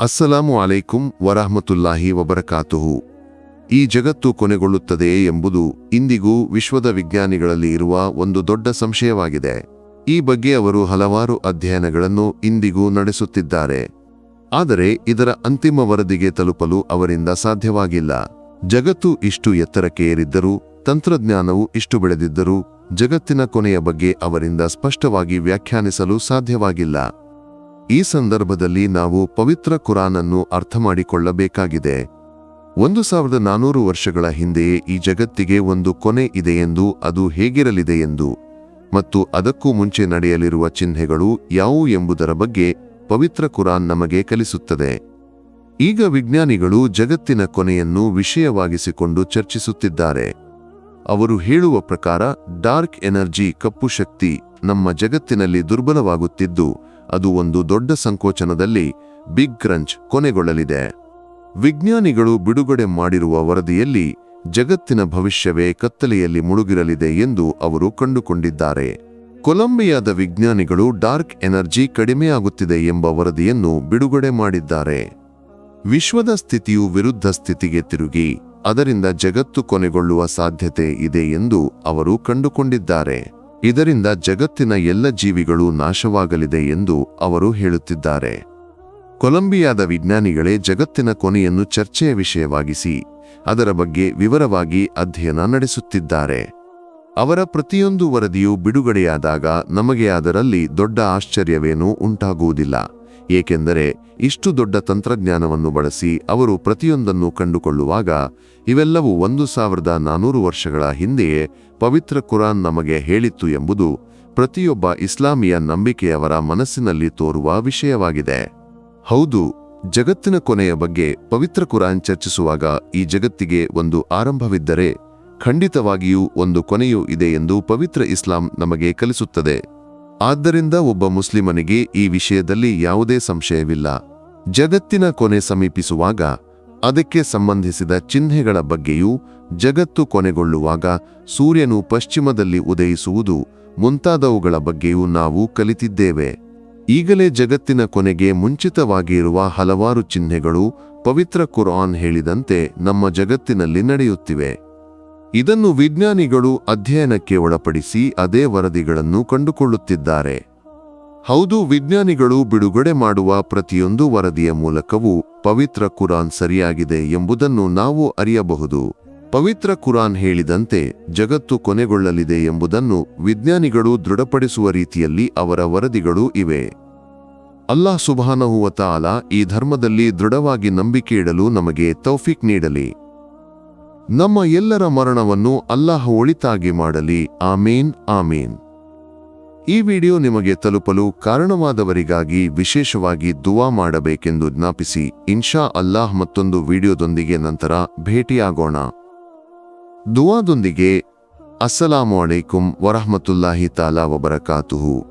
ಅಸ್ಸಲಾಮು ಅಲೈಕುಂ ವರಹಮತುಲ್ಲಾಹಿ ವಬರಕಾತುಹು. ಈ ಜಗತ್ತು ಕೊನೆಗೊಳ್ಳುತ್ತದೆಯೇ ಎಂಬುದು ಇಂದಿಗೂ ವಿಶ್ವದ ವಿಜ್ಞಾನಿಗಳಲ್ಲಿ ಇರುವ ಒಂದು ದೊಡ್ಡ ಸಂಶಯವಾಗಿದೆ. ಈ ಬಗ್ಗೆ ಅವರು ಹಲವಾರು ಅಧ್ಯಯನಗಳನ್ನು ಇಂದಿಗೂ ನಡೆಸುತ್ತಿದ್ದಾರೆ. ಆದರೆ ಇದರ ಅಂತಿಮ ವರದಿಗೆ ತಲುಪಲು ಅವರಿಂದ ಸಾಧ್ಯವಾಗಿಲ್ಲ. ಜಗತ್ತು ಇಷ್ಟು ಎತ್ತರಕ್ಕೆ ಏರಿದ್ದರೂ, ತಂತ್ರಜ್ಞಾನವು ಇಷ್ಟು ಬೆಳೆದಿದ್ದರೂ, ಜಗತ್ತಿನ ಕೊನೆಯ ಬಗ್ಗೆ ಅವರಿಂದ ಸ್ಪಷ್ಟವಾಗಿ ವ್ಯಾಖ್ಯಾನಿಸಲು ಸಾಧ್ಯವಾಗಿಲ್ಲ. ಈ ಸಂದರ್ಭದಲ್ಲಿ ನಾವು ಪವಿತ್ರ ಕುರಾನನ್ನು ಅರ್ಥಮಾಡಿಕೊಳ್ಳಬೇಕಾಗಿದೆ. ಒಂದು ಸಾವಿರದ ನಾನೂರು ವರ್ಷಗಳ ಹಿಂದೆಯೇ ಈ ಜಗತ್ತಿಗೆ ಒಂದು ಕೊನೆ ಇದೆಯೆಂದು ಅದು ಹೇಗಿರಲಿದೆ ಎಂದು ಮತ್ತು ಅದಕ್ಕೂ ಮುಂಚೆ ನಡೆಯಲಿರುವ ಚಿಹ್ನೆಗಳು ಯಾವುವು ಎಂಬುದರ ಬಗ್ಗೆ ಪವಿತ್ರ ಕುರಾನ್ ನಮಗೆ ಕಲಿಸುತ್ತದೆ. ಈಗ ವಿಜ್ಞಾನಿಗಳು ಜಗತ್ತಿನ ಕೊನೆಯನ್ನು ವಿಷಯವಾಗಿಸಿಕೊಂಡು ಚರ್ಚಿಸುತ್ತಿದ್ದಾರೆ. ಅವರು ಹೇಳುವ ಪ್ರಕಾರ, ಡಾರ್ಕ್ ಎನರ್ಜಿ ಕಪ್ಪು ಶಕ್ತಿ ನಮ್ಮ ಜಗತ್ತಿನಲ್ಲಿ ದುರ್ಬಲವಾಗುತ್ತಿದ್ದು, ಅದು ಒಂದು ದೊಡ್ಡ ಸಂಕೋಚನದಲ್ಲಿ ಬಿಗ್ ಕ್ರಂಚ್ ಕೊನೆಗೊಳ್ಳಲಿದೆ. ವಿಜ್ಞಾನಿಗಳು ಬಿಡುಗಡೆ ಮಾಡಿರುವ ವರದಿಯಲ್ಲಿ ಜಗತ್ತಿನ ಭವಿಷ್ಯವೇ ಕತ್ತಲೆಯಲ್ಲಿ ಮುಳುಗಿರಲಿದೆ ಎಂದು ಅವರು ಕಂಡುಕೊಂಡಿದ್ದಾರೆ. ಕೊಲಂಬಿಯಾದ ವಿಜ್ಞಾನಿಗಳು ಡಾರ್ಕ್ ಎನರ್ಜಿ ಕಡಿಮೆಯಾಗುತ್ತಿದೆ ಎಂಬ ವರದಿಯನ್ನು ಬಿಡುಗಡೆ ಮಾಡಿದ್ದಾರೆ. ವಿಶ್ವದ ಸ್ಥಿತಿಯು ವಿರುದ್ಧ ಸ್ಥಿತಿಗೆ ತಿರುಗಿ, ಅದರಿಂದ ಜಗತ್ತು ಕೊನೆಗೊಳ್ಳುವ ಸಾಧ್ಯತೆ ಇದೆ ಎಂದು ಅವರು ಕಂಡುಕೊಂಡಿದ್ದಾರೆ. ಇದರಿಂದ ಜಗತ್ತಿನ ಎಲ್ಲ ಜೀವಿಗಳು ನಾಶವಾಗಲಿದೆ ಎಂದು ಅವರು ಹೇಳುತ್ತಿದ್ದಾರೆ. ಕೊಲಂಬಿಯಾದ ವಿಜ್ಞಾನಿಗಳೇ ಜಗತ್ತಿನ ಕೊನೆಯನ್ನು ಚರ್ಚೆಯ ವಿಷಯವಾಗಿಸಿ, ಅದರ ಬಗ್ಗೆ ವಿವರವಾಗಿ ಅಧ್ಯಯನ ನಡೆಸುತ್ತಿದ್ದಾರೆ. ಅವರ ಪ್ರತಿಯೊಂದು ವರದಿಯು ಬಿಡುಗಡೆಯಾದಾಗ ನಮಗೆ ಅದರಲ್ಲಿ ದೊಡ್ಡ ಆಶ್ಚರ್ಯವೇನೂ ಉಂಟಾಗುವುದಿಲ್ಲ. ಏಕೆಂದರೆ ಇಷ್ಟು ದೊಡ್ಡ ತಂತ್ರಜ್ಞಾನವನ್ನು ಬಳಸಿ ಅವರು ಪ್ರತಿಯೊಂದನ್ನು ಕಂಡುಕೊಳ್ಳುವಾಗ ಇವೆಲ್ಲವೂ ಒಂದು ಸಾವಿರದ ನಾನೂರು ವರ್ಷಗಳ ಹಿಂದೆಯೇ ಪವಿತ್ರ ಕುರಾನ್ ನಮಗೆ ಹೇಳಿತ್ತು ಎಂಬುದು ಪ್ರತಿಯೊಬ್ಬ ಇಸ್ಲಾಮಿಯ ನಂಬಿಕೆಯವರ ಮನಸ್ಸಿನಲ್ಲಿ ತೋರುವ ವಿಷಯವಾಗಿದೆ. ಹೌದು, ಜಗತ್ತಿನ ಕೊನೆಯ ಬಗ್ಗೆ ಪವಿತ್ರ ಕುರಾನ್ ಚರ್ಚಿಸುವಾಗ ಈ ಜಗತ್ತಿಗೆ ಒಂದು ಆರಂಭವಿದ್ದರೆ ಖಂಡಿತವಾಗಿಯೂ ಒಂದು ಕೊನೆಯೂ ಇದೆ ಎಂದು ಪವಿತ್ರ ಇಸ್ಲಾಂ ನಮಗೆ ಕಲಿಸುತ್ತದೆ. ಆದ್ದರಿಂದ ಒಬ್ಬ ಮುಸ್ಲಿಮನಿಗೆ ಈ ವಿಷಯದಲ್ಲಿ ಯಾವುದೇ ಸಂಶಯವಿಲ್ಲ. ಜಗತ್ತಿನ ಕೊನೆ ಸಮೀಪಿಸುವಾಗ, ಅದಕ್ಕೆ ಸಂಬಂಧಿಸಿದ ಚಿಹ್ನೆಗಳ ಬಗ್ಗೆಯೂ ಜಗತ್ತು ಕೊನೆಗೊಳ್ಳುವಾಗ ಸೂರ್ಯನು ಪಶ್ಚಿಮದಲ್ಲಿ ಉದಯಿಸುವುದು ಮುಂತಾದವುಗಳ ಬಗ್ಗೆಯೂ ನಾವು ಕಲಿತಿದ್ದೇವೆ. ಈಗಲೇ ಜಗತ್ತಿನ ಕೊನೆಗೆ ಮುಂಚಿತವಾಗಿರುವ ಹಲವಾರು ಚಿಹ್ನೆಗಳು ಪವಿತ್ರ ಕುರಾನ್ ಹೇಳಿದಂತೆ ನಮ್ಮ ಜಗತ್ತಿನಲ್ಲಿ ನಡೆಯುತ್ತಿವೆ. ಇದನ್ನು ವಿಜ್ಞಾನಿಗಳು ಅಧ್ಯಯನಕ್ಕೆ ಒಳಪಡಿಸಿ ಅದೇ ವರದಿಗಳನ್ನು ಕಂಡುಕೊಳ್ಳುತ್ತಿದ್ದಾರೆ. ಹೌದು, ವಿಜ್ಞಾನಿಗಳು ಬಿಡುಗಡೆ ಮಾಡುವ ಪ್ರತಿಯೊಂದು ವರದಿಯ ಮೂಲಕವೂ ಪವಿತ್ರ ಕುರಾನ್ ಸರಿಯಾಗಿದೆ ಎಂಬುದನ್ನು ನಾವು ಅರಿಯಬಹುದು. ಪವಿತ್ರ ಕುರಾನ್ ಹೇಳಿದಂತೆ ಜಗತ್ತು ಕೊನೆಗೊಳ್ಳಲಿದೆ ಎಂಬುದನ್ನು ವಿಜ್ಞಾನಿಗಳು ದೃಢಪಡಿಸುವ ರೀತಿಯಲ್ಲಿ ಅವರ ವರದಿಗಳು ಇವೆ. ಅಲ್ಲಾ ಸುಬಾನಹುವ ತಾಲ ಈ ಧರ್ಮದಲ್ಲಿ ದೃಢವಾಗಿ ನಂಬಿಕೆ ಇಡಲು ನಮಗೆ ತೌಫಿಕ್ ನೀಡಲಿ. ನಮ್ಮ ಎಲ್ಲರ ಮರಣವನ್ನು ಅಲ್ಲಾಹ ಒಳಿತಾಗಿ ಮಾಡಲಿ. ಆಮೀನ್ ಆಮೀನ್. ಈ ವಿಡಿಯೋ ನಿಮಗೆ ತಲುಪಲು ಕಾರಣವಾದವರಿಗಾಗಿ ವಿಶೇಷವಾಗಿ ದುವಾ ಮಾಡಬೇಕೆಂದು ಜ್ಞಾಪಿಸಿ. ಇನ್ಶಾ ಅಲ್ಲಾಹ್ ಮತ್ತೊಂದು ವಿಡಿಯೋದೊಂದಿಗೆ ನಂತರ ಭೇಟಿಯಾಗೋಣ. ದುವಾದೊಂದಿಗೆ, ಅಸ್ಸಲಾಮು ಅಲೈಕುಂ ವರಹಮತುಲ್ಲಾಹಿ ತಾಲಾ ವಬರಕಾತುಹು.